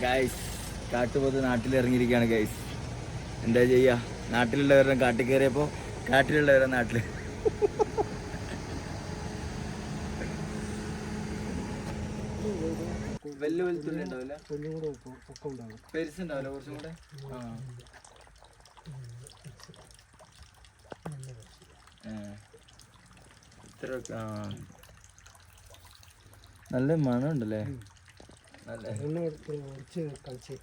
Guys കാട്ടുപോത്ത് നാട്ടിലിറങ്ങിയിരിക്കുകയാണ് guys എന്താ ചെയ്യുക നാട്ടിലുള്ളവരുടെ കാട്ടിൽ കയറിയപ്പോൾ കാട്ടിലുള്ളവരുടെ നാട്ടിൽ വലിയ വലുത്തുള്ളി ഉണ്ടാവില്ല ഉണ്ടാകും പെരുസുണ്ടാവില്ല കുറച്ചും കൂടെ? ഇത്ര നല്ല മണം ഉണ്ടല്ലേ കളിച്ച്.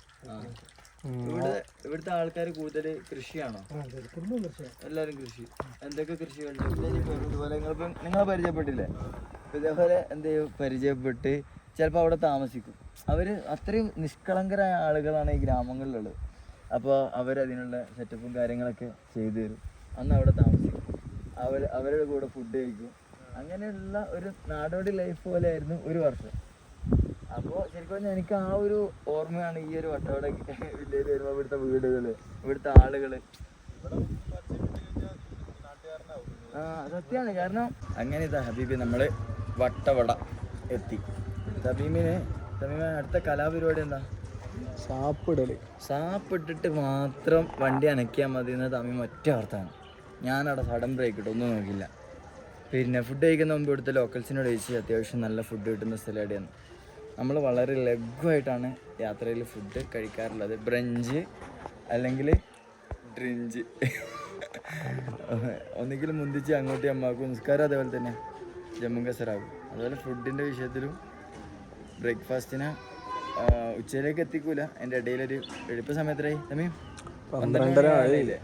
ഇവിടെ ഇവിടുത്തെ ആൾക്കാർ കൂടുതൽ കൃഷിയാണോ? എല്ലാരും കുടുംബം കുറച്ച് എല്ലാവരും കൃഷി. എന്തൊക്കെ കൃഷികളുണ്ട്? ഇതുപോലെ നിങ്ങളിപ്പം നിങ്ങളെ പരിചയപ്പെട്ടില്ലേ? ഇതേപോലെ എന്ത് പരിചയപ്പെട്ട് ചിലപ്പോൾ അവിടെ താമസിക്കും. അവർ അത്രയും നിഷ്കളങ്കരായ ആളുകളാണ് ഈ ഗ്രാമങ്ങളിലുള്ളത്. അപ്പോൾ അവരതിനുള്ള സെറ്റപ്പും കാര്യങ്ങളൊക്കെ ചെയ്തു തരും. അന്ന് അവിടെ താമസിക്കും. അവർ അവരുടെ കൂടെ ഫുഡ് കഴിക്കും. അങ്ങനെയുള്ള ഒരു നാടോടി ലൈഫ് പോലെ ആയിരുന്നു ഒരു വർഷം. അപ്പോൾ ശരിക്കും പറഞ്ഞാൽ എനിക്ക് ആ ഒരു ഓർമ്മയാണ് ഈ ഒരു വട്ടവട വില്ലേജ് വരുമ്പോൾ ഇവിടുത്തെ വീടുകൾ ഇവിടുത്തെ ആളുകൾ ആ സത്യമാണ് കാരണം അങ്ങനെ ഇതാ ഹബീബി നമ്മൾ വട്ടവട എത്തി. തമീമിന് തമീമ അടുത്ത കലാപരിപാടി എന്താ? സാപ്പിടൽ. സാപ്പിട്ടിട്ട് മാത്രം വണ്ടി അനക്കിയാൽ മതി എന്ന് തമീം ഒറ്റ വാർത്താണ് ഞാനവിടെ സഡൻ ബ്രേക്ക് ഇട്ടു ഒന്നും നോക്കില്ല പിന്നെ ഫുഡ് കഴിക്കുന്ന മുമ്പ് ഇവിടുത്തെ ലോക്കൽസിനോട് ചോദിച്ചു അത്യാവശ്യം നല്ല ഫുഡ് കിട്ടുന്ന സ്ഥലം എവിടെയാണ് നമ്മൾ വളരെ ലഘുവായിട്ടാണ് യാത്രയിൽ ഫുഡ് കഴിക്കാറുള്ളത്. ബ്രഞ്ച് അല്ലെങ്കിൽ ഡ്രിഞ്ച് ഒന്നുകിൽ മുന്തിച്ച് അങ്ങോട്ട് അമ്മാക്കും. നിസ്കാരം അതേപോലെ തന്നെ ജമ്മു കസറാകും അതുപോലെ ഫുഡിന്റെ വിഷയത്തിലും ബ്രേക്ക്ഫാസ്റ്റിന് ഉച്ചയിലേക്ക് എത്തിക്കൂല. എന്റെ ഇടയിലൊരു എഴുപ്പ് സമയത്തായി തമ്മി പന്ത്രണ്ടര ആയില്ലേ?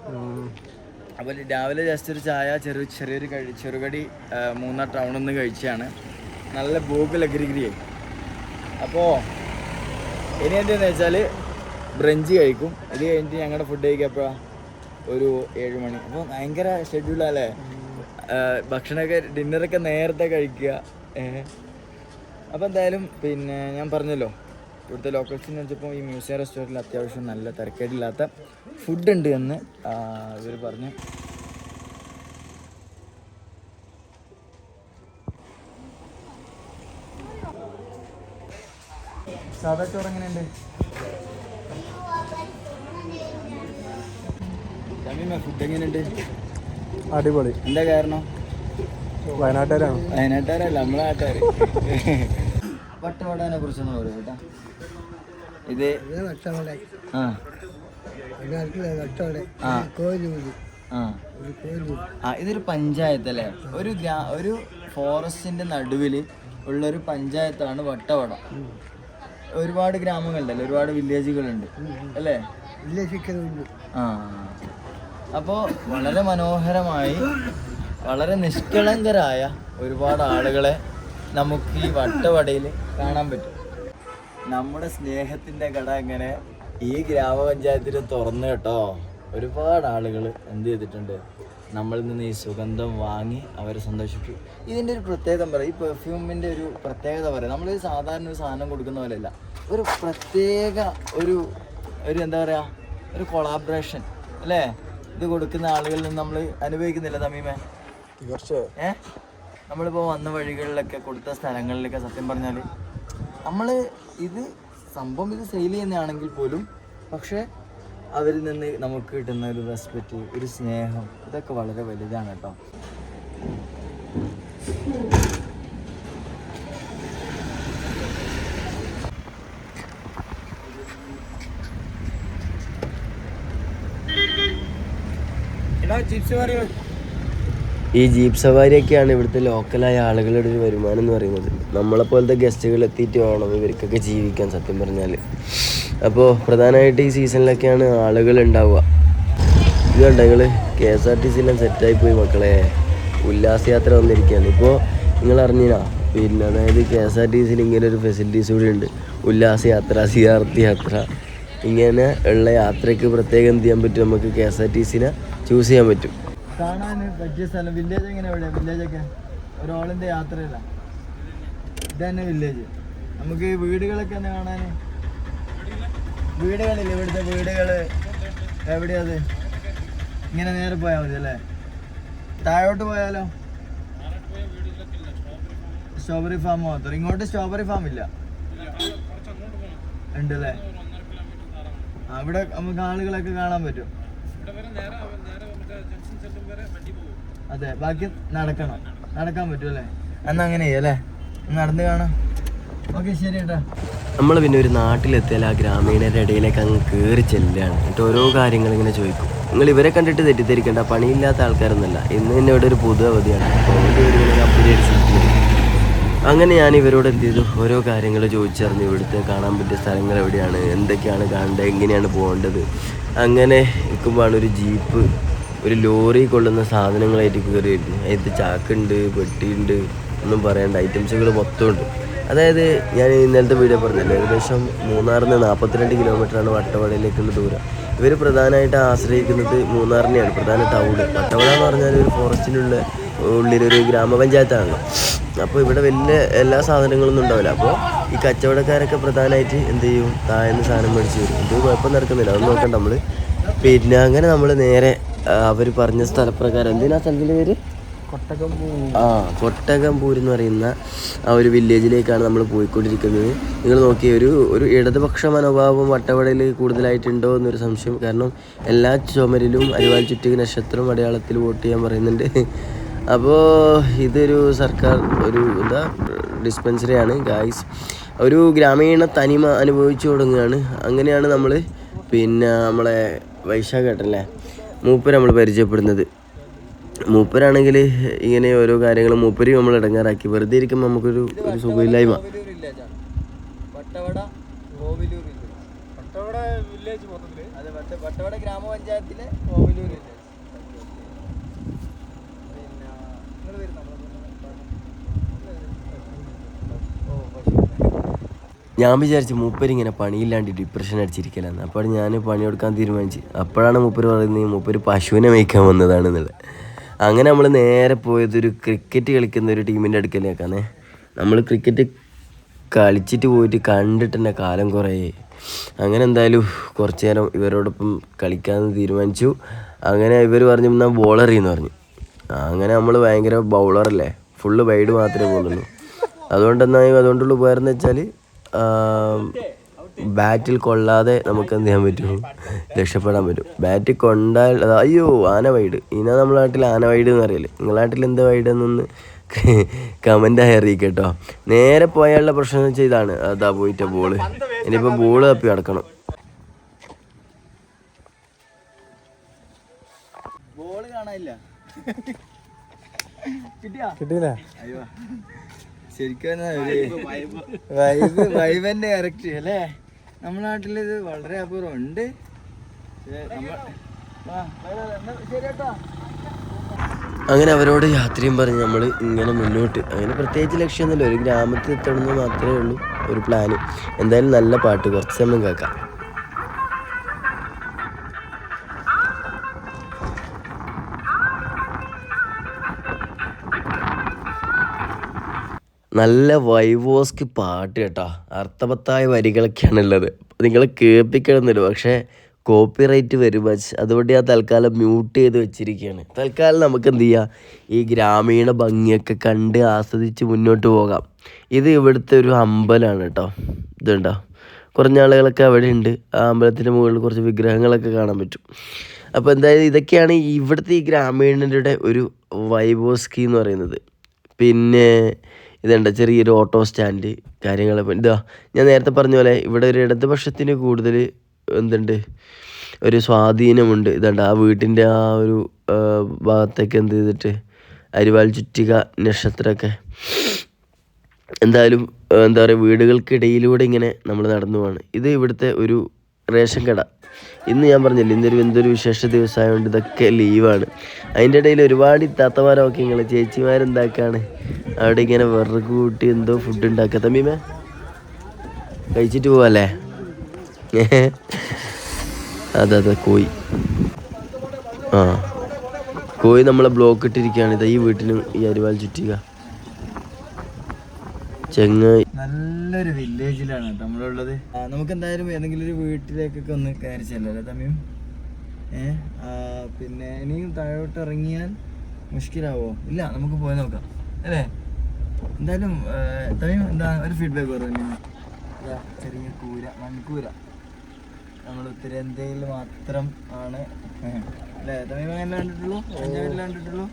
അപ്പോൾ രാവിലെ ജസ്റ്റ് ഒരു ചായ ചെറു ചെറിയൊരു കഴി ചെറുകടി മൂന്നാർ ടൗണിൽ നിന്ന് കഴിച്ചാണ്. നല്ല ബോക്ക് ലഗരിഗിരിയായി അപ്പോൾ ഇനി എന്താണെന്ന് വെച്ചാൽ ബ്രഞ്ച് കഴിക്കും. ഇത് കഴിഞ്ഞിട്ട് ഞങ്ങളുടെ ഫുഡ് കഴിക്കപ്പോഴാണ് ഒരു ഏഴ് മണി. അപ്പോൾ ഭയങ്കര ഷെഡ്യൂളല്ലേ ഭക്ഷണമൊക്കെ ഡിന്നറൊക്കെ നേരത്തെ കഴിക്കുക. അപ്പോൾ എന്തായാലും പിന്നെ ഞാൻ പറഞ്ഞല്ലോ ഇവിടുത്തെ ലോക്കൽസ് എന്ന് വെച്ചപ്പോൾ ഈ മ്യൂസിയം റെസ്റ്റോറന്റിൽ അത്യാവശ്യം നല്ല തിരക്കേടില്ലാത്ത ഫുഡ് ഉണ്ട് എന്ന് ഇവർ പറഞ്ഞു. സാധാ ചോറ് എങ്ങനെയുണ്ട്? ഫുഡ് എങ്ങനെയുണ്ട്? അടിപൊളി. എന്താ കാരണം? വയനാട്ടുകാരാണ്? വയനാട്ടുകാരല്ല നമ്മളെ നാട്ടുകാർ വട്ടവടാനെ കുറിച്ചൊന്ന് പറയൂ കേട്ടാ. ഇത് വട്ടവട. ആ. ആ. കോലൂര്. ആ. ഒരു കോലൂര്. ആ ഇതൊരു പഞ്ചായത്ത് അല്ലേ? ഒരു ഗ്രാ ഒരു ഫോറസ്റ്റിന്റെ നടുവിൽ ഉള്ള ഒരു പഞ്ചായത്താണ് വട്ടവട. ഒരുപാട് ഗ്രാമങ്ങളുണ്ടല്ലോ ഒരുപാട് വില്ലേജുകളുണ്ട് അല്ലേ? ആ. അപ്പോൾ വളരെ മനോഹരമായി വളരെ നിഷ്കളങ്കരായ ഒരുപാട് ആളുകളെ നമുക്ക് ഈ വട്ടവടയിൽ കാണാൻ പറ്റും. നമ്മുടെ സ്നേഹത്തിന്റെ കട എങ്ങനെ? ഈ ഗ്രാമപഞ്ചായത്തിൽ തുറന്നു കേട്ടോ. ഒരുപാട് ആളുകൾ എന്ത് ചെയ്തിട്ടുണ്ട്? നമ്മളിൽ നിന്ന് ഈ സുഗന്ധം വാങ്ങി അവരെ സന്തോഷിച്ചു ഇതിന്റെ ഒരു പ്രത്യേകത പറയാം ഈ പെർഫ്യൂമിന്റെ ഒരു പ്രത്യേകത പറയാം നമ്മൾ സാധാരണ ഒരു സാധനം കൊടുക്കുന്ന പോലെയല്ല. ഒരു പ്രത്യേക ഒരു ഒരു എന്താ പറയുക ഒരു കൊളാബറേഷൻ അല്ലേ? ഇത് കൊടുക്കുന്ന ആളുകളിൽ നിന്ന് നമ്മൾ അനുഭവിക്കുന്നില്ല തമീമേ. തീർച്ചയായും. ഏഹ് നമ്മളിപ്പോൾ വന്ന വഴികളിലൊക്കെ കൊടുത്ത സ്ഥലങ്ങളിലൊക്കെ സത്യം പറഞ്ഞാൽ നമ്മൾ ഇത് സംഭവം ഇത് സെയിൽ ചെയ്യുന്നതാണെങ്കിൽ പോലും പക്ഷേ അവരിൽ നിന്ന് നമുക്ക് കിട്ടുന്ന ഒരു റെസ്പെക്റ്റ് ഒരു സ്നേഹം ഇതൊക്കെ വളരെ വലുതാണ് കേട്ടോ. ഈ ജീപ്പ് സവാരിയൊക്കെയാണ് ഇവിടുത്തെ ലോക്കലായ ആളുകളുടെ ഒരു വരുമാനം എന്ന് പറയുന്നത്. നമ്മളെപ്പോലത്തെ ഗസ്റ്റുകൾ എത്തിയിട്ട് വേണം ഇവർക്കൊക്കെ ജീവിക്കാൻ സത്യം പറഞ്ഞാൽ അപ്പോൾ പ്രധാനമായിട്ട് ഈ സീസണിലൊക്കെയാണ് ആളുകൾ ഉണ്ടാവുക ഇത് കണ്ടോ നിങ്ങൾ കെ എസ് ആർ ടി സിയിലും സെറ്റായി പോയി മക്കളെ. ഉല്ലാസയാത്ര വന്നിരിക്കുകയാണ്. ഇപ്പോൾ നിങ്ങൾ അറിഞ്ഞിനാ? പിന്നെ അതായത് കെ എസ് ആർ ടി സിയിൽ ഇങ്ങനെ ഒരു ഫെസിലിറ്റീസ് കൂടി ഉണ്ട്. ഉല്ലാസയാത്ര സിയാർത്തി യാത്ര. ഇങ്ങനെ ഉള്ള യാത്രയ്ക്ക് പ്രത്യേകം എന്ത് ചെയ്യാൻ പറ്റും? നമുക്ക് കെ എസ് ആർ ടി സിനെ ചൂസ് ചെയ്യാൻ പറ്റും. കാണാൻ പറ്റിയ സ്ഥലം വില്ലേജ് എങ്ങനെ എവിടെ വില്ലേജൊക്കെ ഒരു യാത്രയല്ല. ഇതന്നെ വില്ലേജ് നമുക്ക് വീടുകളൊക്കെ ഒന്ന് കാണാൻ വീടുകളില്ല? ഇവിടുത്തെ വീടുകൾ എവിടെയത്? ഇങ്ങനെ നേരെ പോയാൽ മതി അല്ലേ? താഴോട്ട് പോയാലോ? സ്ട്രോബെറി ഫാം മാത്രം. ഇങ്ങോട്ട് സ്ട്രോബെറി ഫാം ഇല്ല. ഉണ്ട് അല്ലേ അവിടെ നമുക്ക് ആളുകളൊക്കെ കാണാൻ പറ്റും. അതെ ബാക്കി നടക്കണം. നടക്കാൻ പറ്റും അല്ലേ? എന്നാ ചെയ്യല്ലേ നടന്നു കാണാം. ഓക്കെ ശരി ഏട്ടാ. നമ്മൾ പിന്നെ ഒരു നാട്ടിലെത്തിയാൽ ആ ഗ്രാമീണരുടെ ഇടയിലേക്ക് അങ്ങ് കയറി ചെല്ലുകയാണ്. എന്നിട്ട് ഓരോ കാര്യങ്ങൾ ഇങ്ങനെ ചോദിക്കും. നിങ്ങൾ ഇവരെ കണ്ടിട്ട് തെറ്റിദ്ധരിക്കേണ്ട. പണിയില്ലാത്ത ആൾക്കാരൊന്നുമല്ല. ഇന്ന് തന്നെ ഇവിടെ ഒരു പുതു അവധിയാണ്. അങ്ങനെ ഞാൻ ഇവരോട് എന്ത് ചെയ്തു? ഓരോ കാര്യങ്ങൾ ചോദിച്ചറിഞ്ഞു. ഇവിടുത്തെ കാണാൻ പറ്റിയ സ്ഥലങ്ങൾ എവിടെയാണ്? എന്തൊക്കെയാണ് കാണേണ്ടത്? എങ്ങനെയാണ് പോകേണ്ടത്? അങ്ങനെ നിൽക്കുമ്പോഴാണ് ഒരു ജീപ്പ് ഒരു ലോറി കൊള്ളുന്ന സാധനങ്ങളായിട്ട് കയറി അതിൽ ചാക്കുണ്ട് പെട്ടിയുണ്ട്. ഒന്നും പറയേണ്ട. ഐറ്റംസുകൾ മൊത്തം ഉണ്ട്. അതായത് ഞാൻ ഇന്നലത്തെ വീഡിയോ പറഞ്ഞല്ലോ ഏകദേശം മൂന്നാറിൽ നിന്ന് നാൽപ്പത്തിരണ്ട് കിലോമീറ്ററാണ് വട്ടവടയിലേക്കുള്ള ദൂരം. ഇവർ പ്രധാനമായിട്ട് ആശ്രയിക്കുന്നത് മൂന്നാറിനെയാണ് പ്രധാന ടൗണ് വട്ടവട എന്ന് പറഞ്ഞാൽ ഒരു ഫോറസ്റ്റിനുള്ള ഉള്ളിലൊരു ഗ്രാമപഞ്ചായത്താണ് അപ്പോൾ ഇവിടെ വലിയ എല്ലാ സാധനങ്ങളൊന്നും ഉണ്ടാവില്ല. അപ്പോൾ ഈ കച്ചവടക്കാരൊക്കെ പ്രധാനമായിട്ട് എന്ത് ചെയ്യും? താഴ്ന്ന സാധനം മേടിച്ച് വരും ഇത് കുഴപ്പം നടക്കുന്നില്ല. അതൊന്നും നോക്കണ്ട നമ്മൾ പിന്നെ അങ്ങനെ നമ്മൾ നേരെ അവർ പറഞ്ഞ സ്ഥലപ്രകാരം. എന്തിനാ സ്ഥലത്തിന്റെ പേര്? ആ കൊട്ടകംപൂർ എന്ന് പറയുന്ന ആ ഒരു വില്ലേജിലേക്കാണ് നമ്മൾ പോയിക്കൊണ്ടിരിക്കുന്നത്. നിങ്ങൾ നോക്കിയ ഒരു ഒരു ഇടതുപക്ഷ മനോഭാവം വട്ടവടയിൽ കൂടുതലായിട്ടുണ്ടോ എന്നൊരു സംശയം. കാരണം എല്ലാ ചുമരിലും അരിവാൽ ചുറ്റിക നക്ഷത്രം അടയാളത്തിൽ വോട്ട് ചെയ്യാൻ പറയുന്നുണ്ട്. അപ്പോൾ ഇതൊരു സർക്കാർ ഒരു എന്താ ഡിസ്പെൻസറിയാണ്. ഗായ്സ് ഒരു ഗ്രാമീണ തനിമ അനുഭവിച്ചു തുടങ്ങുകയാണ്. അങ്ങനെയാണ് നമ്മൾ പിന്നെ നമ്മളെ വൈശാഖ ഘട്ടം അല്ലേ? മൂപ്പർ നമ്മൾ പരിചയപ്പെടുന്നത്. മൂപ്പരാണെങ്കിൽ ഇങ്ങനെ ഓരോ കാര്യങ്ങളും മൂപ്പര് നമ്മൾ ഇടങ്ങാറാക്കി. വെറുതെ ഇരിക്കുമ്പോൾ നമുക്കൊരു ഒരു സുഖമില്ലായ്മ. വട്ടവട ഗ്രാമപഞ്ചായത്തിലെ കോവിലൂർ വില്ലേജ് ഞാൻ വിചാരിച്ചു മൂപ്പരിങ്ങനെ പണിയില്ലാണ്ട് ഡിപ്രഷൻ അടിച്ചിരിക്കലാന്ന്. അപ്പോൾ ഞാൻ പണി കൊടുക്കാൻ തീരുമാനിച്ചു അപ്പോഴാണ് മൂപ്പര് പറയുന്നത് മൂപ്പര് പശുവിനെ മേയ്ക്കാൻ വന്നതാണെന്നുള്ളത്. അങ്ങനെ നമ്മൾ നേരെ പോയത് ഒരു ക്രിക്കറ്റ് കളിക്കുന്ന ഒരു ടീമിന്റെ അടുക്കലേക്കാണ് നമ്മൾ ക്രിക്കറ്റ് കളിച്ചിട്ട് പോയിട്ട് കണ്ടിട്ട് തന്നെ കാലം കുറേ. അങ്ങനെ എന്തായാലും കുറച്ച് നേരം ഇവരോടൊപ്പം കളിക്കാമെന്ന് തീരുമാനിച്ചു. അങ്ങനെ ഇവർ പറഞ്ഞു എന്നാൽ ബോളർ എന്ന് പറഞ്ഞു. അങ്ങനെ നമ്മൾ ഭയങ്കര ബൗളറല്ലേ ഫുള്ള് വൈഡ് മാത്രമേ പോകുന്നുള്ളൂ അതുകൊണ്ട് എന്നാ അതുകൊണ്ടുള്ള ഉപകാരം എന്ന് വെച്ചാൽ ബാറ്റിൽ കൊള്ളാതെ നമുക്ക് എന്ത് ചെയ്യാൻ പറ്റും? രക്ഷപ്പെടാൻ പറ്റും. ബാറ്റിൽ കൊണ്ടാൽ അത് അയ്യോ ആന വൈഡ്. ഇനി നമ്മളെ നാട്ടിൽ ആന വൈഡ് എന്ന് അറിയില്ലേ നിങ്ങളുടെ നാട്ടിൽ എന്ത് വൈഡ് എന്നൊന്ന് കമന്റായി അറിയിക്കട്ടോ. നേരെ പോയാലുള്ള പ്രശ്നം എന്ന് വെച്ചാൽ ഇതാണ്. അതാ പോയിട്ട ബോൾ ഇനിയിപ്പോൾ ബോൾ തപ്പി നടക്കണം. ബോൾ കാണാനില്ല. കിട്ടിയാ? കിട്ടിയില്ലേ? അയ്യോ. ശരിക്കും വൈബ് വൈബന്റെ കറക്റ്റ് അല്ലേ? നമ്മുടെ നാട്ടിൽ ഇത് വളരെ അപൂർവം ഉണ്ട് അങ്ങനെ അവരോട് യാത്രയും പറഞ്ഞ് നമ്മൾ ഇങ്ങനെ മുന്നോട്ട്. അങ്ങനെ പ്രത്യേകിച്ച് ലക്ഷ്യമൊന്നുമില്ല. ഒരു ഗ്രാമത്തിൽ എത്തണമെന്ന് മാത്രമേ ഉള്ളൂ. ഒരു പ്ലാന് എന്തായാലും നല്ല പാട്ട്. കുറച്ച് സമയം കേൾക്കാം. നല്ല വൈവോസ്ക് പാട്ട് കേട്ടോ. അർത്ഥവത്തായ വരികളൊക്കെയാണ് ഉള്ളത് നിങ്ങൾ കേൾപ്പിക്കണമെന്നില്ല. പക്ഷേ കോപ്പി റൈറ്റ് വരും അതുകൊണ്ട് ഞാൻ തൽക്കാലം മ്യൂട്ട് ചെയ്ത് വെച്ചിരിക്കുകയാണ്. തൽക്കാലം നമുക്ക് എന്ത് ചെയ്യാം? ഈ ഗ്രാമീണ ഭംഗിയൊക്കെ കണ്ട് ആസ്വദിച്ച് മുന്നോട്ട് പോകാം. ഇത് ഇവിടുത്തെ ഒരു അമ്പലമാണ് കേട്ടോ. ഇതുണ്ടോ? കുറഞ്ഞ ആളുകളൊക്കെ അവിടെ ഉണ്ട്. ആ അമ്പലത്തിന്റെ മുകളിൽ കുറച്ച് വിഗ്രഹങ്ങളൊക്കെ കാണാൻ പറ്റും. അപ്പോൾ എന്തായാലും ഇതൊക്കെയാണ് ഇവിടുത്തെ ഈ ഗ്രാമീണരുടെ ഒരു വൈബോസ്കി എന്ന് പറയുന്നത്. പിന്നെ ഇതുണ്ട് ചെറിയൊരു ഓട്ടോ സ്റ്റാൻഡ് കാര്യങ്ങൾ. ഇതാ ഞാൻ നേരത്തെ പറഞ്ഞ പോലെ ഇവിടെ ഒരു ഇടതുപക്ഷത്തിന് കൂടുതൽ എന്തുണ്ട് ഒരു സ്വാധീനമുണ്ട്. ഇതുണ്ട് ആ വീട്ടിന്റെ ആ ഒരു ഭാഗത്തേക്ക് എന്ത് ചെയ്തിട്ട് അരിവാൾ ചുറ്റിക നക്ഷത്രമൊക്കെ. എന്തായാലും എന്താ പറയുക വീടുകൾക്കിടയിലൂടെ ഇങ്ങനെ നമ്മൾ നടന്നു പോവാണ്. ഇത് ഇവിടുത്തെ ഒരു റേഷൻ കട. ഇന്ന് ഞാൻ പറഞ്ഞില്ല ഇന്നൊരു എന്തൊരു വിശേഷ ദിവസമായതുകൊണ്ട് ഇതൊക്കെ ലീവാണ്. അതിന്റെ ഇടയിൽ ഒരുപാട് ഇത്താത്തമാരൊക്കെ നിങ്ങൾ ചേച്ചിമാരെന്താക്കാണ്? അവിടെ ഇങ്ങനെ വിറക് കൂട്ടി എന്തോ ഫുഡ് ഉണ്ടാക്കുക തമ്മീമേ കഴിച്ചിട്ട് പോവല്ലേ? അതെ കോഴി. ആ കോയി നമ്മളെ ബ്ലോക്ക് ഇട്ടിരിക്കുകയാണ്. ഇതാ ഈ വീട്ടിലും ഈ അരിവാൾ ചുറ്റിക. ചെങ്ങായി നല്ലൊരു വില്ലേജിലാണ് കേട്ടോ നമ്മളുള്ളത്. നമുക്ക് എന്തായാലും ഏതെങ്കിലും ഒരു വീട്ടിലേക്കൊക്കെ ഒന്ന് കയറി ചെല്ലല്ലേ തമ്മിയും ഏ ആ, പിന്നെ ഇനിയും താഴോട്ട് ഇറങ്ങിയാൽ മുഷ്കിലാവോ? ഇല്ല നമുക്ക് പോയി നോക്കാം. അല്ലേ? എന്തായാലും തമ്മിയും എന്താ ഒരു ഫീഡ്ബാക്ക് പറഞ്ഞു ചെറിയ കൂര മൺകൂര നമ്മൾ ഉത്തരേന്ത്യയിൽ മാത്രം ആണ്. അല്ലേ? തമിഴ് അങ്ങനെ കണ്ടിട്ടുള്ളൂ? പഞ്ചാബിൽ കണ്ടിട്ടുള്ളൂ?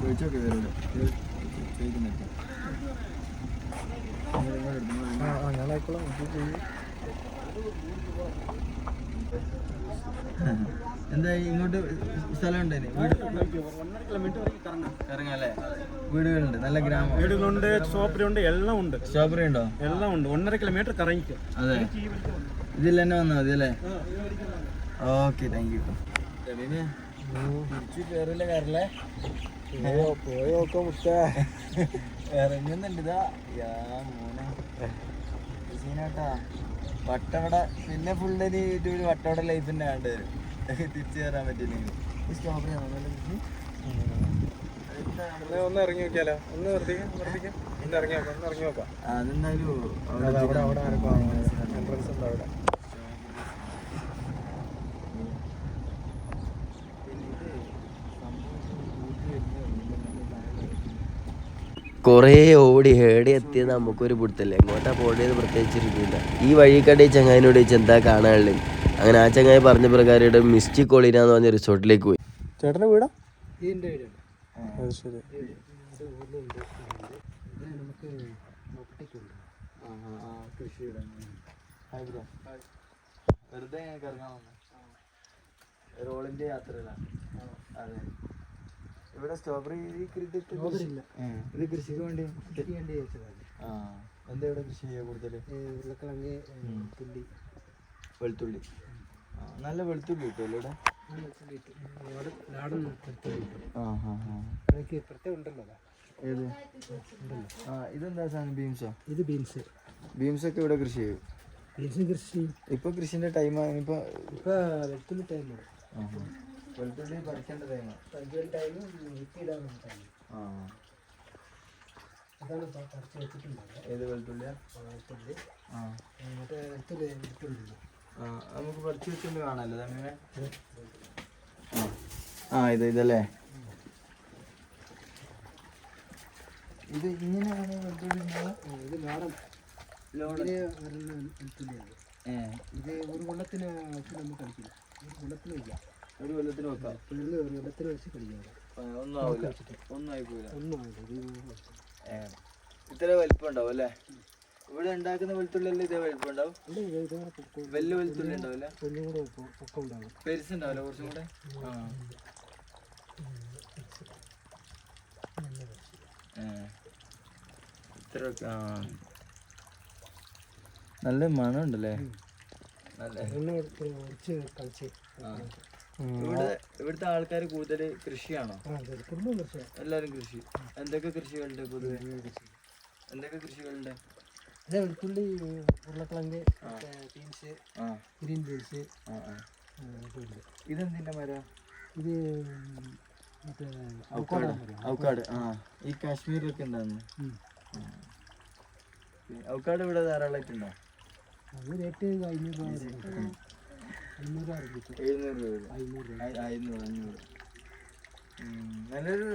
ചോദിച്ചോക്കെ ഇവരോട് ചോദിക്കുന്നില്ല ഞാനായിക്കോളാം എന്തായി? ഇങ്ങോട്ട് സ്ഥലം ഉണ്ടേനെ കറങ്ങാം അല്ലേ? വീടുകളുണ്ട് നല്ല ഗ്രാമം. വീടുകളുണ്ട് ഷോപ്പിലുണ്ട് എല്ലാം ഉണ്ട്. ഷോപ്പറി ഉണ്ടോ എല്ലാം ഉണ്ട്. ഒന്നര കിലോമീറ്റർ കറങ്ങിക്കും. അതെ. ഇതിൽ തന്നെ വന്നാൽ മതി അല്ലേ? ഓക്കെ താങ്ക് യു തിരിച്ചു കയറില്ല കയറില്ലേ പോയി പോയോ മുത്തേ. ഇറങ്ങുന്നുണ്ട് ഇതാ. യാ മോനെ. സീനാട്ടാ. വട്ടവട പിന്നെ ഫുള്ള് നീ യൂട്യൂബിൽ വട്ടവട ലൈഫ് തന്നെ കണ്ടു വരും. തിരിച്ചു കയറാൻ പറ്റില്ലെങ്കിൽ ഒന്ന് ഇറങ്ങി നോക്കിയാലോ? ഒന്ന് നിർത്തിക്കാം നിർത്തിക്കാം. ഒന്ന് ഇറങ്ങി നോക്കാം ഒന്ന് ഇറങ്ങി നോക്കാം. അതെന്തായാലും അവിടെ അവിടെ അവിടെ എൻട്രൻസ് ഉണ്ട് അവിടെ കുറേ ഓടി ഹേടി എത്തിയത് നമുക്കൊരു പിടുത്തല്ലേ എങ്ങോട്ടാ പോകേണ്ടത് പ്രത്യേകിച്ച് ഇരിക്കില്ല ഈ വഴിക്കടി ചങ്ങായിനോട് ചോദിച്ചു എന്താ കാണാനുള്ളത്? അങ്ങനെ ആ ചങ്ങായി പറഞ്ഞ പ്രകാരം ഇവിടെ മിസ്റ്റി കോളിന എന്ന് പറഞ്ഞ റിസോർട്ടിലേക്ക് പോയി. ചേട്ടന്റെ വീടാ? ശരി. വെറുതെ കറങ്ങാൻ വന്നു. റോളിന്റെ യാത്രയിലാണ്. അതെ. ഇവിടെ സ്ട്രോബെറി. ഇത് കൃഷിക്ക് വേണ്ടി വേണ്ടി വെച്ചതാണ്. ആ. എന്താ ഇവിടെ കൃഷി ചെയ്യുക കൂടുതൽ? ഉരുളക്കിഴങ്ങ് തുള്ളി വെളുത്തുള്ളി. നല്ല വെളുത്തുള്ളി കിട്ടും ഇവിടെ. ഏത്? ആ ഇതെന്താ സാധനം ബീൻസോ ഇത് ബീൻസ് ബീൻസ് ഒക്കെ ഇവിടെ കൃഷി ചെയ്യും. ബീൻസ് കൃഷി. ഇപ്പൊ കൃഷിന്റെ ടൈമാണ് ഇപ്പൊ ഇപ്പൊ വെളുത്തുള്ളി ടൈമാണ്. വെളുത്തുള്ളി പറിക്കേണ്ട തേങ്ങ വിത്തിടാനുള്ള ടൈം ആ. അതാണ് ഇപ്പൊ പറിച്ച് വെച്ചിട്ടുള്ളത്. ഏത് വെളുത്തുള്ളിയാ വെളുത്തുള്ളി ആ മറ്റേ വെളുത്തുള്ളി വെളുത്തുള്ളി ആ നമുക്ക് പറിച്ചു വെച്ചുകൊണ്ട് കാണാമല്ലോ അങ്ങനെ ആ ഇത് ഇതല്ലേ? ഇത് ഇങ്ങനെയാണ് വെളുത്തുള്ളി? ഇത് നാടൻ ലോഡ്. ഇതിന് വരുന്ന വെളുത്തുള്ളിയാണ് ഇത് ഒരു വെച്ച് നമുക്ക് കളിക്കില്ല. ഒരു കൊല്ലത്തിന് വയ്ക്കാം ഒരു കൊല്ലത്തിന് വെക്കാം. ഒരു കൊല്ലത്തിന് വെച്ച് കളിക്കാം. ആ, ഒന്നും ആവില്ല ഒന്നും ആയിപ്പോയില്ല ഒന്നും ഏ ഇത്ര വലിപ്പം ഉണ്ടാവും അല്ലേ? ഇവിടെ ഉണ്ടാക്കുന്ന വെളുത്തുള്ളി എല്ലാം ഇതേ വലിപ്പം ഉണ്ടാവും വലിയ വെളുത്തുള്ളി ഉണ്ടാവില്ല കൊല്ലും കൂടെ പൊ- പൊക്കം ഉണ്ടാകും പെരുസുണ്ടാവില്ല കുറച്ചും കൂടെ? ആ. നല്ല മണം ഉണ്ടല്ലേ നല്ല. കളിച്ച് ആ. ഇവിടെ ഇവിടുത്തെ ആൾക്കാർ കൂടുതൽ കൃഷിയാണോ? എല്ലാരും കൃഷി. എന്തൊക്കെ കൃഷികളുണ്ട് പൊതുവെ? എന്തൊക്കെ കൃഷികളുണ്ട്? അതെ വെളുത്തുള്ളി ഉരുളക്കിഴങ്ങ് ബീൻസ് ഗ്രീൻ ബീൻസ് ഇതെന്തിന്റെ മരം? ഇത് ഔക്കാട് ആ. ഈ കാശ്മീരിലൊക്കെ ഉണ്ടായിരുന്നു. ഔക്കാട് ഇവിടെ ധാരാളമായിട്ടുണ്ടോ? അത് റേറ്റ് അഞ്ഞൂറ് എഴുന്നൂറ് രൂപ അഞ്ഞൂറ് അഞ്ഞൂറ് നല്ലൊരു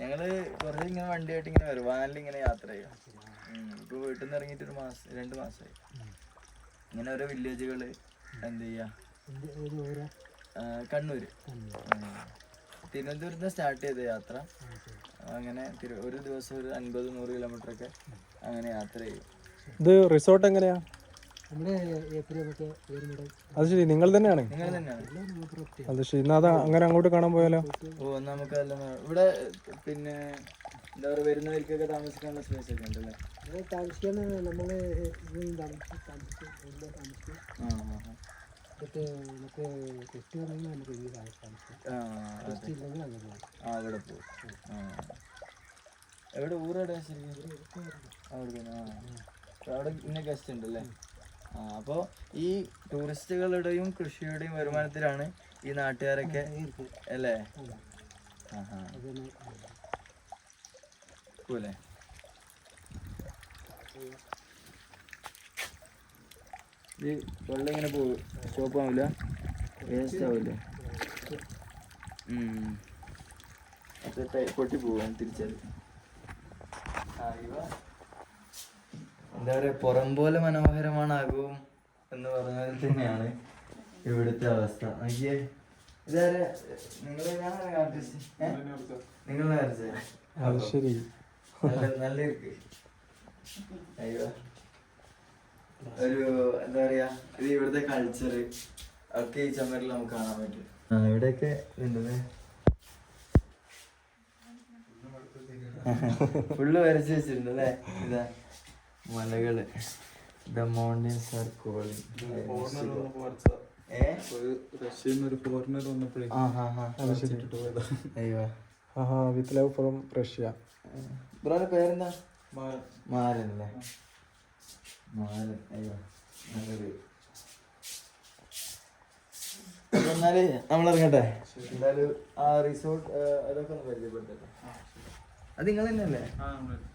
ഞങ്ങൾ കുറച്ച് ഇങ്ങനെ വണ്ടിയായിട്ട് ഇങ്ങനെ വരും വാനിൽ ഇങ്ങനെ യാത്ര ചെയ്യാം. ഇപ്പൊ വീട്ടിൽ നിന്ന് ഇറങ്ങിയിട്ട് ഒരു മാസം രണ്ട് മാസമായി ഇങ്ങനെ ഓരോ വില്ലേജുകൾ എന്ത് ചെയ്യാ? കണ്ണൂര്. തിരുവനന്തപുരത്ത് സ്റ്റാർട്ട് ചെയ്ത യാത്ര. അങ്ങനെ ഒരു ദിവസം ഒരു അൻപത് നൂറ് കിലോമീറ്റർ ഒക്കെ അങ്ങനെ യാത്ര ചെയ്യും. ഇത് റിസോർട്ട് എങ്ങനെയാ? അത് ശരി നിങ്ങൾ തന്നെയാണ്? നിങ്ങൾ തന്നെയാണ്. പ്രൊപ്പർട്ടി അത് ശരി എന്നാ അങ്ങനെ അങ്ങോട്ട് കാണാൻ പോയാലോ? ഓ നമുക്ക് ഇവിടെ പിന്നെ എന്താ പറയുക വരുന്നവർക്കൊക്കെ താമസിക്കാനുള്ള സ്പേസ് ഒക്കെ ഉണ്ടല്ലേ? താമസിക്കാൻ വന്നെങ്കിൽ നമുക്ക് ഈ താമസിക്കാം ആ അവിടെ പോകും എവിടെ ഊരെവിടെ ശരിക്കും? അവിടെ അവിടെ ഇന്ന ഗസ്റ്റ് ഉണ്ടല്ലേ? അപ്പോൾ ഈ ടൂറിസ്റ്റുകളുടെയും കൃഷിയുടെയും വരുമാനത്തിലാണ് ഈ നാട്ടുകാരൊക്കെ അല്ലേ? പോലെ ഈ ഇത് വെള്ളം ഇങ്ങനെ പോകും സ്റ്റോപ്പ് ആവില്ല വേസ്റ്റ് ആവില്ല പൊട്ടി പോവാൻ തിരിച്ചത്. എന്താ പറയാ പുറം പോലെ മനോഹരമാണാകും എന്ന് പറഞ്ഞാൽ തന്നെയാണ് ഇവിടുത്തെ അവസ്ഥ. നോക്കിയേ ഇതാരെ? നിങ്ങൾ നിങ്ങൾ നല്ല ഒരു എന്താ പറയാ ഇത് ഇവിടുത്തെ കൾച്ചർ ഒക്കെ ഈ ചമ്മരിൽ നമുക്ക് കാണാൻ പറ്റും. ആ ഇവിടെയൊക്കെ ഉണ്ടല്ലേ? ഫുള്ള് വരച്ച് വെച്ചിട്ടുണ്ട് അല്ലേ? ഇതാ. മലകൾ. The mountains are calling with love from Russia. ബ്രോയുടെ പേരെന്താ? മാരൻ. അയ്യോ നല്ലൊരു എന്നാൽ നമ്മൾ ഇറങ്ങട്ടെ എന്തായാലും ആ റിസോർട്ട് അതൊക്കെ ഒന്ന് പരിചയപ്പെട്ടല്ലേ അത് നിങ്ങൾ തന്നെയല്ലേ?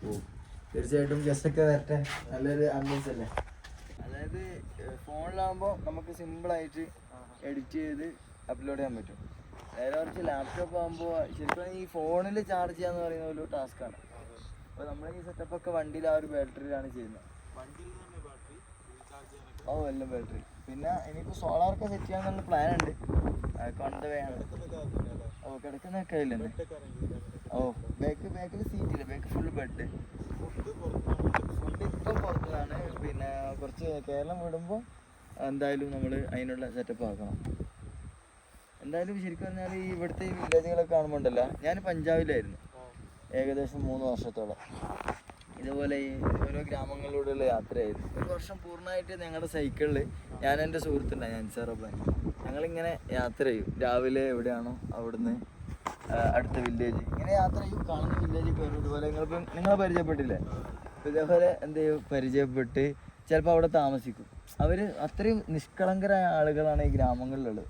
ഓ. തീർച്ചയായിട്ടും ഗസ്റ്റ് ഒക്കെ വരട്ടെ. നല്ലൊരു ആംബിയൻസ് അല്ലേ? അതായത് ഫോണിലാകുമ്പോൾ നമുക്ക് സിമ്പിളായിട്ട് എഡിറ്റ് ചെയ്ത് അപ്ലോഡ് ചെയ്യാൻ പറ്റും. നേരെ കുറച്ച് ലാപ്ടോപ്പ് ആകുമ്പോൾ ശരിക്കും ഈ ഫോണിൽ ചാർജ് ചെയ്യാന്ന് പറയുന്ന ഒരു ടാസ്ക്കാണ് അപ്പോൾ നമ്മൾ ഈ സെറ്റപ്പ് ഒക്കെ വണ്ടിയിൽ ആ ഒരു ബാറ്ററിയിലാണ് ചെയ്യുന്നത്. ഓ എല്ലാം ബാറ്ററി പിന്നെ ഇനിയിപ്പോൾ സോളാറൊക്കെ സെറ്റ് ചെയ്യാൻ ചെയ്യാന്നുള്ള പ്ലാൻ ഉണ്ട്. കൊണ്ട് വേണം ഓ കിടക്കുന്നൊക്കെ ഇല്ലേ ഓ ബാക്ക് ബാക്കിൽ സീറ്റില്ല ബാക്ക് ഫുൾ ബെഡ് ഫുഡ് പിന്നെ കുറച്ച് കേരളം വിടുമ്പോൾ എന്തായാലും നമ്മൾ അതിനുള്ള സെറ്റപ്പ് ആക്കണം. എന്തായാലും ശരിക്കും പറഞ്ഞാൽ ഈ ഇവിടുത്തെ ഈ വില്ലേജുകളൊക്കെ കാണുമ്പോൾ ഉണ്ടല്ലോ ഞാൻ പഞ്ചാബിലായിരുന്നു. ഏകദേശം മൂന്ന് വർഷത്തോളം. ഇതുപോലെ ഈ ഓരോ ഗ്രാമങ്ങളിലൂടെയുള്ള യാത്രയായിരുന്നു. ഒരു വർഷം പൂർണമായിട്ട് ഞങ്ങളുടെ സൈക്കിളിൽ ഞാൻ എന്റെ സുഹൃത്തുണ്ടായി അൻസാറബ്ബൻ ഞങ്ങളിങ്ങനെ യാത്ര ചെയ്യും. രാവിലെ എവിടെയാണോ അവിടുന്ന് അടുത്ത വില്ലേജ് ഇങ്ങനെ യാത്ര ചെയ്യും. കാണുന്ന വില്ലേജിൽ കയറും ഇതുപോലെ നിങ്ങളിപ്പം നിങ്ങളെ പരിചയപ്പെട്ടില്ലേ? ഇതേപോലെ എന്ത് ചെയ്യും? പരിചയപ്പെട്ട് ചിലപ്പോൾ അവിടെ താമസിക്കും. അവർ അത്രയും നിഷ്കളങ്കരായ ആളുകളാണ് ഈ ഗ്രാമങ്ങളിലുള്ളത്.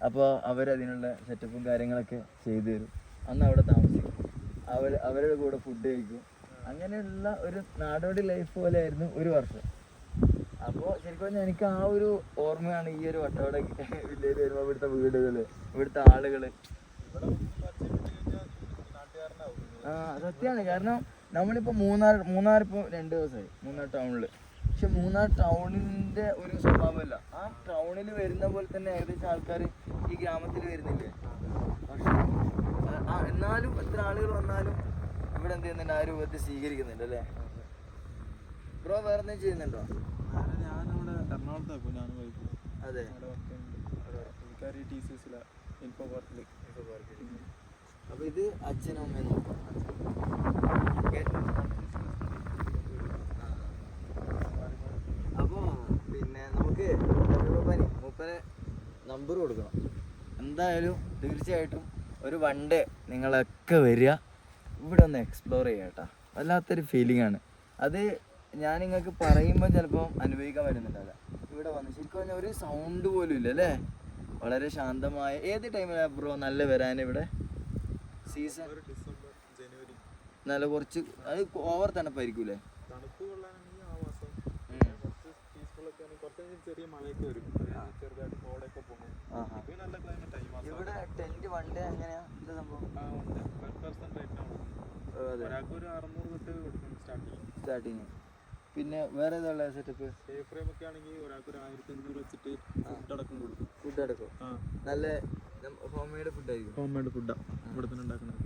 അപ്പോൾ അവരതിനുള്ള സെറ്റപ്പും കാര്യങ്ങളൊക്കെ ചെയ്തു തരും. അന്ന് അവിടെ താമസിക്കും. അവർ അവരുടെ കൂടെ ഫുഡ് കഴിക്കും. അങ്ങനെയുള്ള ഒരു നാടോടി ലൈഫ് പോലെ ആയിരുന്നു ഒരു വർഷം. അപ്പോൾ ശരിക്കും പറഞ്ഞാൽ എനിക്ക് ആ ഒരു ഓർമ്മയാണ് ഈ ഒരു വട്ടവട വില്ലേജ് വരുമ്പോൾ ഇവിടുത്തെ വീടുകൾ ഇവിടുത്തെ ആളുകൾ സത്യമാണ് കാരണം നമ്മളിപ്പോൾ മൂന്നാർ മൂന്നാർ ഇപ്പോൾ രണ്ട് ദിവസമായി. മൂന്നാർ ടൗണിൽ പക്ഷെ മൂന്നാർ ടൗണിന്റെ ഒരു സ്വഭാവമല്ല. ആ ടൗണിൽ വരുന്ന പോലെ തന്നെ ഏകദേശം ആൾക്കാർ ഈ ഗ്രാമത്തിൽ വരുന്നില്ലേ? പക്ഷെ എന്നാലും എത്ര ആളുകൾ വന്നാലും ഇവിടെ എന്ത് ചെയ്യുന്നുണ്ട്? ആ രൂപത്തിൽ സ്വീകരിക്കുന്നുണ്ട് അല്ലേ? ബ്രോ വേറെ എന്തെങ്കിലും ചെയ്യുന്നുണ്ടോ ഞാനിവിടെ എറണാകുളത്താക്കും അതെ. എനിക്കറിയ ടി സി എസിലെ ഇൻഫോ പാർക്കിൽ അപ്പൊ ഇത് അച്ഛനും അമ്മയും നോക്കും. ഓക്കേ. അപ്പോ പിന്നെ നമുക്ക് മൂപ്പന് മൂപ്പന് നമ്പർ കൊടുക്കണം. എന്തായാലും തീർച്ചയായിട്ടും ഒരു വൺ ഡേ നിങ്ങളൊക്കെ വരിക. ഇവിടെ ഒന്ന് എക്സ്പ്ലോർ ചെയ്യുക വല്ലാത്തൊരു ഫീലിംഗ് ആണ്. അത് ഞാൻ നിങ്ങൾക്ക് പറയുമ്പോൾ ചിലപ്പോൾ അനുഭവിക്കാൻ പറ്റുന്നുണ്ടല്ല ഇവിടെ വന്ന് ശരിക്കും പറഞ്ഞാൽ ഒരു സൗണ്ട് പോലും ഇല്ല അല്ലേ? വളരെ ശാന്തമായ ഏത് ടൈമിലാണ് ബ്രോ നല്ല വരാൻ ഇവിടെ? സീസൺ ഡിസംബർ ജനുവരി നല്ല കുറച്ച് അത് ഓവർ തണുപ്പായിരിക്കൂലേ ഇവിടെ ടെന്റ് വൺ ഡേ എങ്ങനെയാ? എന്താ സംഭവം? സ്റ്റാർട്ടിങ് പിന്നെ വേറെ ഏതാ സെറ്റപ്പ് ഒക്കെ ആണെങ്കിൽ ഒരാൾക്ക് ഒരു ആയിരത്തി അഞ്ഞൂറ് വെച്ചിട്ട് ഫുഡ് അടക്കം കൊടുക്കും. ഫുഡ് അടക്കം? നല്ല ഹോം മെയ്ഡ് ഫുഡ് ആയിരിക്കും. ഹോം മെയ്ഡ് ഫുഡാണ് ഇവിടെ തന്നെ ഉണ്ടാക്കുന്നത്.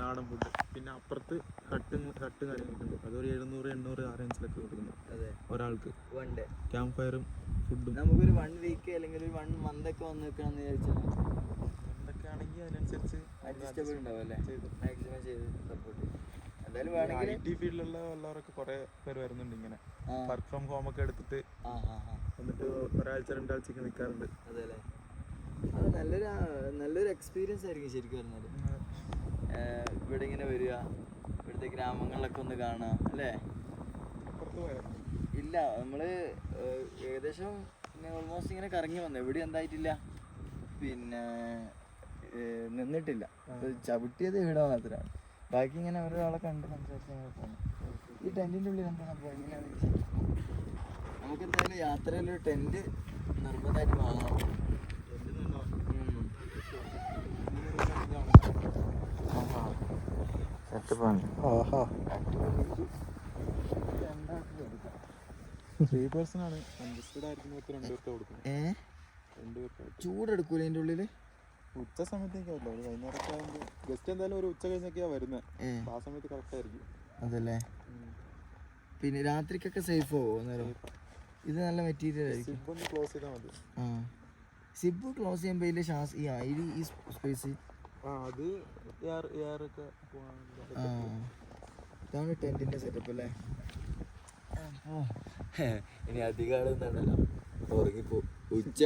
നാടൻ ഫുഡ് പിന്നെ അപ്പുറത്ത് കട്ട് കട്ട് കാര്യങ്ങളൊക്കെ ഉണ്ട്. അതൊരു എഴുന്നൂറ് എണ്ണൂറ് ആ റേഞ്ചിലൊക്കെ കൊടുക്കുന്നു. അതെ. ഒരാൾക്ക്. വൺ ഡേ ക്യാമ്പ് ഫയറും ഫുഡും നമുക്കൊരു വൺ വീക്ക് അല്ലെങ്കിൽ ഒരു വൺ മന്ത് ഒക്കെ വന്ന് നിൽക്കണമെന്ന് വിചാരിച്ചാൽ എന്തൊക്കെ ആണെങ്കിൽ അതിനനുസരിച്ച് അഡ്ജസ്റ്റബിൾ ഉണ്ടാവും അല്ലേ. മാക്സിമം ചെയ്ത് സപ്പോർട്ട് ചെയ്യും. എന്തായാലും വേണമെങ്കിൽ ഐ ടി ഫീൽഡിലുള്ള ഉള്ളവരൊക്കെ കുറേ പേര് വരുന്നുണ്ട് ഇങ്ങനെ. വർക്ക് ഫ്രം ഹോം ഒക്കെ എടുത്തിട്ട് ആ ആ ആ. എന്നിട്ട് ഒരാഴ്ച രണ്ടാഴ്ചയൊക്കെ നിൽക്കാറുണ്ട് അതെ അല്ലേ അത് നല്ലൊരു ആ, നല്ലൊരു എക്സ്പീരിയൻസ് ആയിരിക്കും ശരിക്കും പറഞ്ഞാൽ ഇവിടെ ഇങ്ങനെ വരിക ഇവിടുത്തെ ഗ്രാമങ്ങളിലൊക്കെ ഒന്ന് കാണുക അല്ലേ? പുറത്ത് പോയാൽ ഇല്ല നമ്മൾ ഏഹ്, ഏകദേശം പിന്നെ ഓൾമോസ്റ്റ് ഇങ്ങനെ കറങ്ങി വന്നു. എവിടെ എന്തായിട്ടില്ല. പിന്നെ ഏഹ്, നിന്നിട്ടില്ല. ചവിട്ടിയത് ഇവിടെ മാത്രമാണ്. ബാക്കി ഇങ്ങനെ ഒരാളെ കണ്ട് സംസാരിച്ച് അങ്ങനെ പോന്നു ഈ ടെന്റിന്റെ ഉള്ളിൽ എന്താണ് അപ്പോൾ എങ്ങനെയാണ് നമുക്ക് എന്തായാലും യാത്രയിൽ ഒരു ടെന്റ് നിർബന്ധമായിട്ട് വാങ്ങാം. ചൂടെടുക്കൂലേ അതിന്റെ ഉള്ളിൽ? ഉച്ച സമയത്തേക്കാവില്ല ഒരു വൈകുന്നേരമൊക്കെ ആകുമ്പോൾ ഗസ്റ്റ് എന്തായാലും ഒരു ഉച്ച കഴിഞ്ഞൊക്കെയാ വരുന്നത് ഏ. അപ്പോൾ ആ സമയത്ത് കറക്റ്റ് ആയിരിക്കും. അതല്ലേ? പിന്നെ രാത്രിക്കൊക്കെ സേഫ് ആവോ അന്നേരം? ഇത് നല്ല മെറ്റീരിയൽ ആയിരിക്കും. സിബ് ഒന്ന് ക്ലോസ് ചെയ്താൽ മതി. ആ. സിബ് ക്ലോസ് ചെയ്യുമ്പോൾ ഇതിൽ ശ്വാസ ഈ ഈ സ്പേസ് ആ അത് എയർ എയർ ഒക്കെ ആ. ഇതാണ് ടെന്റിന്റെ സെറ്റപ്പ് അല്ലേ? ഇനി അധികമാണെന്നുണ്ടല്ലോ ഉറങ്ങിപ്പോ. ഉച്ച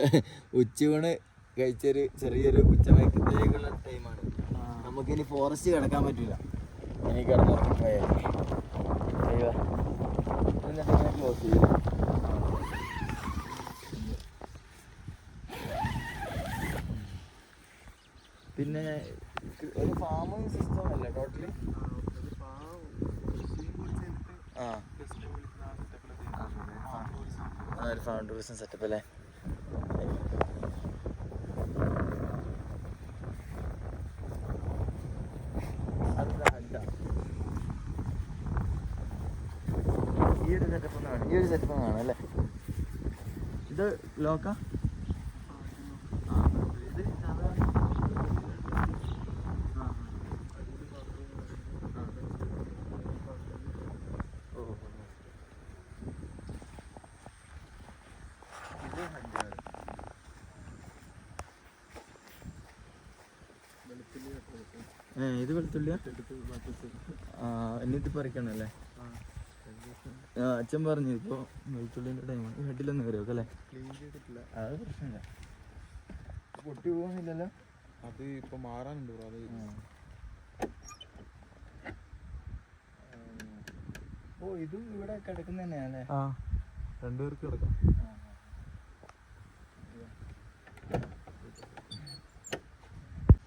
ഉച്ചയൂണ് കഴിച്ചൊരു ചെറിയൊരു ഉച്ചമയക്കത്തേക്കുള്ള ടൈമാണ്. നമുക്കിനി ഫോറസ്റ്റ് കിടക്കാൻ പറ്റില്ല ഇനി ചെയ്യും പിന്നെ ഒരു ഫാമിംഗ് സിസ്റ്റം അല്ലേ ടോട്ടലി ആ. ഒരു ഫാം ടൂറിസം സെറ്റപ്പ് അല്ലേ ഈ ഒരു സെറ്റപ്പ് ഒന്നാണ് ഈ ഒരു സെറ്റപ്പ് കാണാം അല്ലേ? ഇത് ലോക്ക? ഇത് വെളുത്തുള്ളിയാ? എന്നിട്ട് പറിക്കണല്ലേ? അച്ഛൻ പറഞ്ഞു ഇപ്പൊ വെളുത്തുള്ളിന്റെ ടൈമാണ് ഹെഡിലൊന്നും കയറി അല്ലേ? ക്ലീൻ ചെയ്തിട്ടില്ല. അത് പ്രശ്നമില്ല. പൊട്ടി പോകുന്നില്ലല്ലോ? അത് ഇപ്പൊ മാറാനുണ്ട് ബ്രോ അത് ഓ ഇതും ഇവിടെ കിടക്കുന്ന തന്നെയാണല്ലേ? ആ രണ്ടുപേർക്ക് കിടക്കാം.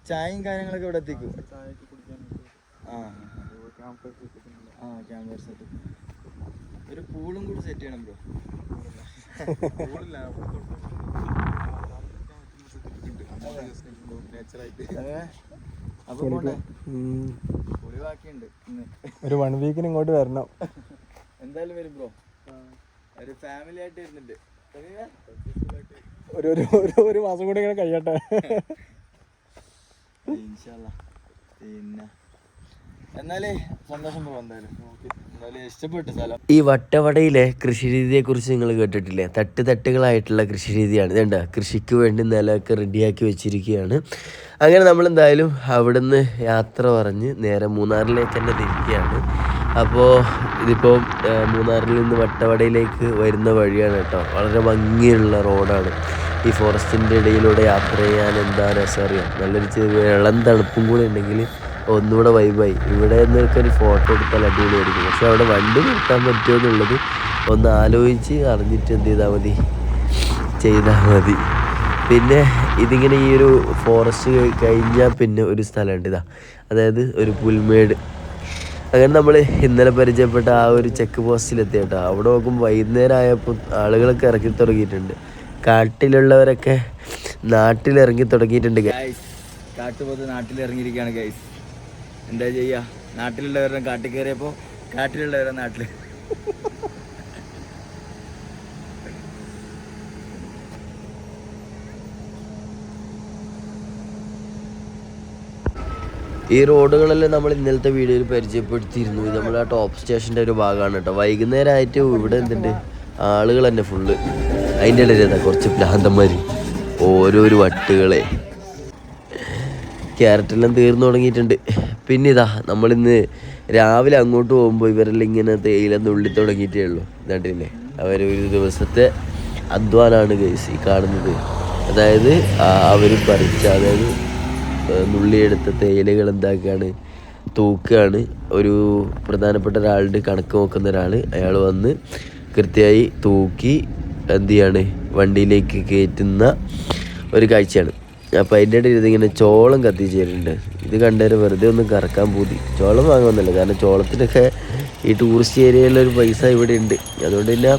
ചായയും കാര്യങ്ങളൊക്കെ ഇവിടെ എത്തിക്കും? ആ ക്യാമ്പസ് ആ ക്യാമ്പസ് സെറ്റ് ഒരു പൂളും കൂടി സെറ്റ് ചെയ്യണം ബ്രോ ഒരു വൺ വീക്കിന് ഇങ്ങോട്ട് വരണം. എന്തായാലും വരും ബ്രോ ഒരു ഫാമിലി ആയിട്ട് വരുന്നുണ്ട്. ഒരു ഒരു ഒരു ഒരു മാസം കൂടി ഇങ്ങനെ കഴിയട്ടെ. പിന്നെ? എന്നാലേ സന്തോഷം ബ്രോ എന്തായാലും. ഈ വട്ടവടയിലെ കൃഷിരീതിയെക്കുറിച്ച് നിങ്ങൾ കേട്ടിട്ടില്ലേ? തട്ട് തട്ടുകളായിട്ടുള്ള കൃഷിരീതിയാണ്. ഇതേണ്ട. കൃഷിക്ക് വേണ്ടി നിലമൊക്കെ റെഡിയാക്കി വെച്ചിരിക്കുകയാണ്. അങ്ങനെ നമ്മൾ എന്തായാലും അവിടുന്ന് യാത്ര പറഞ്ഞ് നേരെ മൂന്നാറിലേക്ക് തന്നെ തിരിക്കുകയാണ്. അപ്പോൾ ഇതിപ്പോൾ മൂന്നാറിൽ നിന്ന് വട്ടവടയിലേക്ക് വരുന്ന വഴിയാണ് കേട്ടോ. വളരെ ഭംഗിയുള്ള റോഡാണ്. ഈ ഫോറസ്റ്റിന്റെ ഇടയിലൂടെ യാത്ര ചെയ്യാൻ എന്താ രസം അറിയാം? നല്ലൊരു ഇളം തണുപ്പും കൂടെ ഉണ്ടെങ്കിൽ ഒന്നുകൂടെ വൈബായി ഇവിടെ നിന്നൊക്കെ ഒരു ഫോട്ടോ എടുത്താൽ അടിപൊളിയായിരിക്കും. പക്ഷെ അവിടെ വണ്ടി നിർത്താൻ പറ്റുമോ എന്നുള്ളത് ഒന്ന് ആലോചിച്ച് അറിഞ്ഞിട്ട് എന്ത് ചെയ്താൽ മതി. ചെയ്താൽ മതി. പിന്നെ ഇതിങ്ങനെ ഈ ഒരു ഫോറസ്റ്റ് കഴിഞ്ഞാൽ പിന്നെ ഒരു സ്ഥലമുണ്ട് ഇതാ. അതായത് ഒരു പുൽമേട്. അങ്ങനെ നമ്മൾ ഇന്നലെ പരിചയപ്പെട്ട ആ ഒരു ചെക്ക് പോസ്റ്റിലെത്തി കേട്ടോ. അവിടെ നോക്കുമ്പോൾ വൈകുന്നേരം ആയപ്പോൾ ആളുകളൊക്കെ ഇറക്കി തുടങ്ങിയിട്ടുണ്ട്. കാട്ടിലുള്ളവരൊക്കെ നാട്ടിലിറങ്ങി തുടങ്ങിയിട്ടുണ്ട് ഗൈസ് കാട്ടുപോത്ത് നാട്ടിൽ ഇറങ്ങിയിരിക്കുകയാണ് ഗൈസ് എന്താ ചെയ്യുക നാട്ടിലുള്ളവരുടെ കാട്ടിൽ കയറിയപ്പോ കാട്ടിലുള്ളവരുടെ നാട്ടിൽ ഈ റോഡുകളിൽ നമ്മൾ ഇന്നലത്തെ വീഡിയോയിൽ പരിചയപ്പെടുത്തിയിരുന്നു. നമ്മൾ ആ ടോപ്പ് സ്റ്റേഷന്റെ ഒരു ഭാഗമാണ് കേട്ടോ. വൈകുന്നേരം ആയിട്ട് ഇവിടെ എന്തുണ്ട്? ആളുകൾ തന്നെ ഫുള്ള് അതിന്റെ ഇടയിൽ എന്താ കുറച്ച് ഭ്രാന്തന്മാർ ഓരോരോ വട്ടുകളെ. ക്യാരറ്റെല്ലാം തീർന്നു തുടങ്ങിയിട്ടുണ്ട്. പിന്നെ ഇതാ നമ്മളിന്ന് രാവിലെ അങ്ങോട്ട് പോകുമ്പോൾ ഇവരെല്ലാം ഇങ്ങനെ തേയില നുള്ളി തുടങ്ങിയിട്ടേ ഉള്ളൂ. ഇതാണ്ടില്ലേ അവർ ഒരു ദിവസത്തെ അധ്വാനാണ് ഗൈസ് ഈ കാണുന്നത്. അതായത് അവർ പറിച്ച അതായത് നുള്ളിയെടുത്ത തേയിലകൾ എന്താക്കുകയാണ് തൂക്കുകയാണ് ഒരു പ്രധാനപ്പെട്ട ഒരാളുടെ കണക്ക് നോക്കുന്ന ഒരാൾ അയാൾ വന്ന് കൃത്യമായി തൂക്കി എന്ത് ചെയ്യാണ്? വണ്ടിയിലേക്ക് കയറ്റുന്ന ഒരു കാഴ്ചയാണ്. അപ്പോൾ അതിന്റെ ഇടയിൽ ഇതിങ്ങനെ ചോളം കത്തിച്ചിട്ടുണ്ട് ഇത് കണ്ടേര് വെറുതെ ഒന്നും കറക്കാൻ പൂതി. ചോളം വാങ്ങുന്നില്ല കാരണം ചോളത്തിനൊക്കെ ഈ ടൂറിസ്റ്റ് ഏരിയയിലൊരു പൈസ ഇവിടെ ഉണ്ട്. അതുകൊണ്ട് പിന്നെ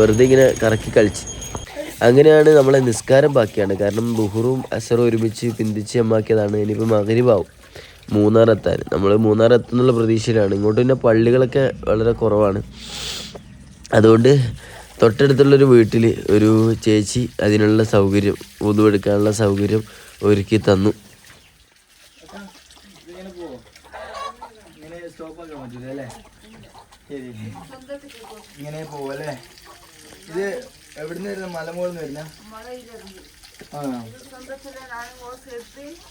വെറുതെ ഇങ്ങനെ കറക്കി കളിച്ച്. അങ്ങനെയാണ് നമ്മളെ നിസ്കാരം ബാക്കിയാണ്. കാരണം ബുഹറും അസറും ഒരുമിച്ച് പിന്തിച്ച് അമ്മാക്കിയതാണ്. ഇനിയിപ്പോൾ മകരിവാവും മൂന്നാർ എത്താൻ നമ്മൾ മൂന്നാർ എത്തുന്നുള്ള പ്രതീക്ഷയിലാണ്. ഇങ്ങോട്ട് പിന്നെ പള്ളികളൊക്കെ വളരെ കുറവാണ്. അതുകൊണ്ട് തൊട്ടടുത്തുള്ളൊരു വീട്ടിൽ ഒരു ചേച്ചി അതിനുള്ള സൗകര്യം ഉതുവെടുക്കാനുള്ള സൗകര്യം ഒരുക്കി തന്നു. ഇങ്ങനെ അല്ലേ? പോവല്ലേ ഇത് എവിടുന്ന് വരുന്ന? മലമുകളിൽ നിന്ന് വരുന്ന?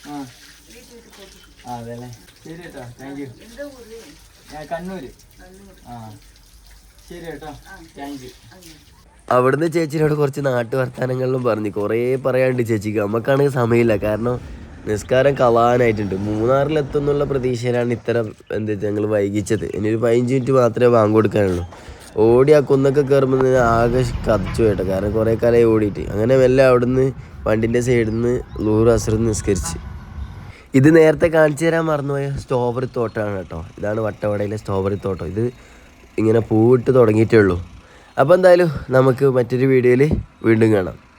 ആ. അതെല്ലേ ശരി കേട്ടോ താങ്ക് യു കണ്ണൂര്. ആ. ശരി കേട്ടോ താങ്ക് യു അവിടുന്ന് ചേച്ചിനോട് കുറച്ച് നാട്ടു വർത്തമാനങ്ങളിലും പറഞ്ഞു. കുറേ പറയാണ്ട് ചേച്ചിക്ക്. നമുക്കാണെങ്കിൽ സമയമില്ല. കാരണം നിസ്കാരം കളാനായിട്ടുണ്ട്. മൂന്നാറിലെത്തുന്നുള്ള പ്രതീക്ഷയിലാണ് ഇത്തരം എന്താ ഞങ്ങൾ വൈകിച്ചത്. ഇനി ഒരു പതിനഞ്ച് മിനിറ്റ് മാത്രമേ വാങ്ങി കൊടുക്കാനുള്ളൂ. ഓടി ആ കുന്നൊക്കെ കയറുമ്പോൾ ആകെ കതച്ചു കേട്ടോ. കാരണം കുറേ കാലമായി ഓടിയിട്ട്. അങ്ങനെ മെല്ലെ അവിടുന്ന് വണ്ടിന്റെ സൈഡിൽ നിന്ന് ലൂർ അസർ നിസ്കരിച്ച്. ഇത് നേരത്തെ കാണിച്ചു തരാൻ മറന്നുപോയ സ്ട്രോബറി തോട്ടമാണ് കേട്ടോ. ഇതാണ് വട്ടവടയിലെ സ്ട്രോബറി തോട്ടം. ഇത് ഇങ്ങനെ പൂവിട്ട് തുടങ്ങിയിട്ടേ ഉള്ളൂ. അപ്പോൾ എന്തായാലും നമുക്ക് മറ്റൊരു വീഡിയോയിൽ വീണ്ടും കാണാം.